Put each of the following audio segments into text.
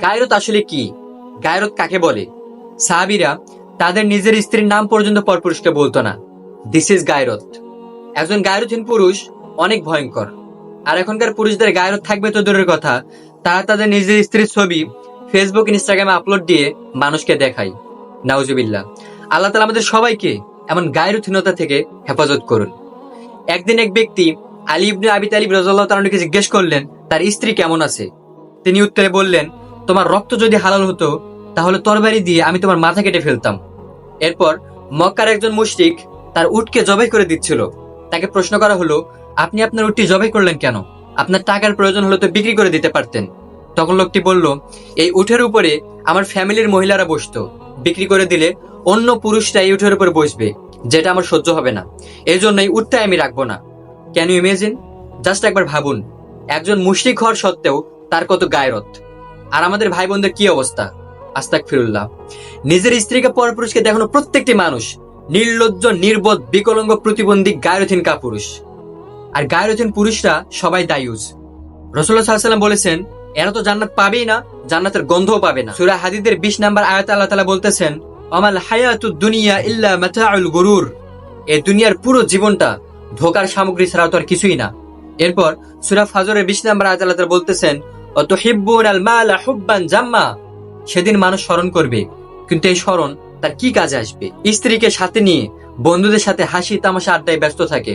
গায়রত আসলে কি? গায়রত কাকে বলে? সাহাবিরা তাদের নিজের স্ত্রীর নাম পর্যন্ত পরপুরুষকে বলতো না। দিস ইজ গায়রত। একজন গায়রতহীন পুরুষ অনেক ভয়ঙ্কর। আর এখনকার পুরুষদের গায়রত থাকবে তো দূরের কথা। তারা তাদের নিজের স্ত্রীর ছবি ফেসবুক ইনস্টাগ্রামে আপলোড দিয়ে মানুষকে দেখায়। নাউজুবিল্লাহ। আল্লাহ তালা আমাদের সবাইকে এমন গায়রথীনতা থেকে হেফাজত করুন। একদিন এক ব্যক্তি আলী ইবনে আবি তালিব রাজাল্লাহ তালকে জিজ্ঞেস করলেন, তার স্ত্রী কেমন আছে? তিনি উত্তরে বললেন তোমার রক্ত যদি হালাল হতো, তাহলে তরবারি দিয়ে আমি তোমার মাথা কেটে ফেলতাম। এরপর মক্কার একজন মুশরিক তার উটকে জবাই করে দিচ্ছিল। তাকে প্রশ্ন করা হলো, আপনি আপনার উটটি জবাই করলেন কেন? আপনার টাকার প্রয়োজন হলে তো বিক্রি করে দিতে পারতেন। তখন লোকটি বলল, এই উঠের উপরে আমার ফ্যামিলির মহিলারা বসতো। বিক্রি করে দিলে অন্য পুরুষরা এই উঠের উপরে বসবে, যেটা আমার সহ্য হবে না। এই জন্যই উঠটাই আমি রাখব না। ক্যান ইউ ইমেজিন জাস্ট একবার ভাবুন, একজন মুশরিক হওয়ার সত্ত্বেও তার কত গায়রত। আর আমাদের ভাই বোনদের কি অবস্থা? আস্তাক ফিরুল্লাহ নিজের স্ত্রীকে পরপুরুষকে দেখানো প্রত্যেকটি মানুষ নির্লজ্জ, নির্বোধ, বিকলঙ্গ, প্রতিবন্ধী গায়রথীন কাপুরুষ। আর গায়রথীন পুরুষরা সবাই দায়ুজ। রসুল্লাহ সাল্লাম বলেছেন, এরা তো জান্নাত পাবেই না, জান্নাতের গন্ধও পাবে না। সুরা হাদিদের বিশ নাম্বার আয়াত আল্লাহ তালা বলতেছেন আমাল হায়াতু দুনিয়া ইল্লা মাতাউল গুরুর। এই দুনিয়ার পুরো জীবনটা ধোকার সামগ্রী ছাড়া তো আর কিছুই না। এরপর সুরা ফাজরের বিশ নাম্বার আয়াত আল্লাহ তাআলা বলতেছেন অত সেদিন মানুষ স্মরণ করবে, কিন্তু এই স্মরণ তার কি কাজে আসবে? স্ত্রীকে সাথে নিয়ে, বন্ধুদের সাথে হাসি তামাশা আড্ডায় ব্যস্ত থাকে।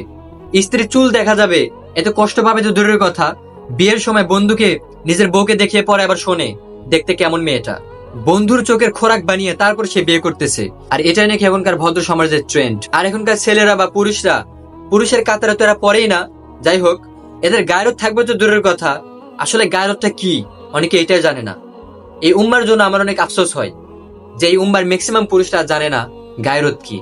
স্ত্রীর চুল দেখা যাবে, এত কষ্ট পাবে তো দূরের কথা। বিয়ের সময় বন্ধুকে নিজের বউকে দেখিয়ে পরে আবার শোনে, দেখতে কেমন মেয়েটা। বন্ধুর চোখের খোরাক বানিয়ে তারপর সে বিয়ে করতেছে। আর এটাই নাকি এখনকার ভদ্র সমাজের ট্রেন্ড আর এখনকার ছেলেরা বা পুরুষরা, পুরুষের কাতারে তো এরা পরেই না। যাই হোক, এদের গায়রত থাকবে তো দূরের কথা। আসলে গায়রতটা কি? অনেকে এটাই জানে না। এই উম্মার জন্য আমার অনেক আফসোস হয় যে এই উম্মার ম্যাক্সিমাম পুরুষরা জানে না গায়রত কি।